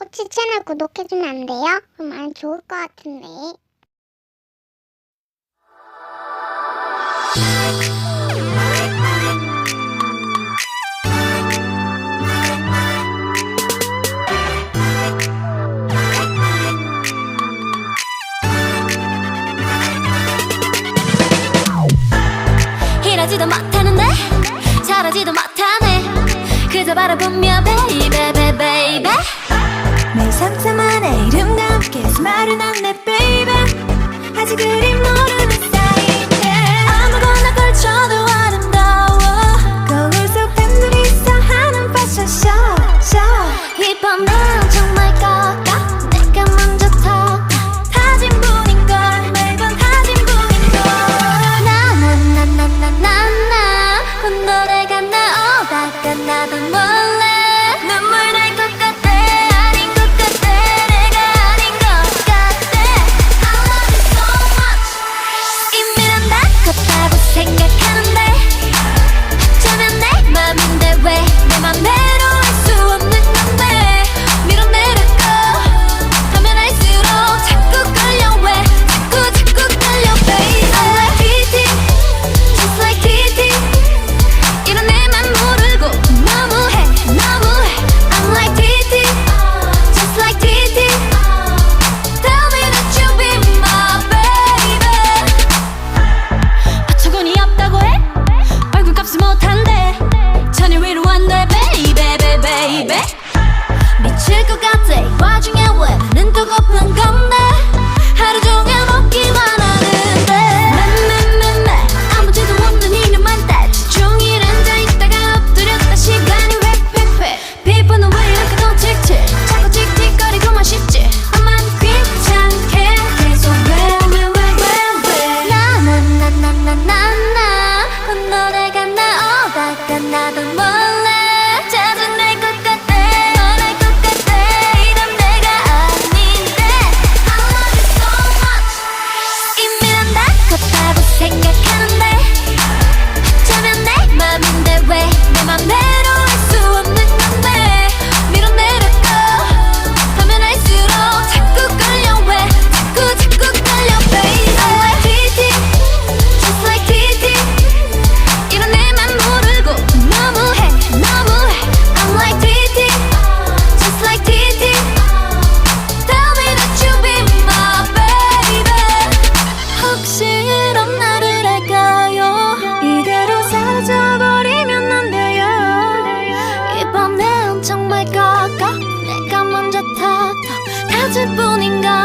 혹시 채널 구독해주면 안 돼요? 그럼 많이 좋을 것 같은데. 이러지도 못하는데 잘하지도 못하네 그저 바라보며 베이 baby 미칠 것 같아 와중에 왜 tinggal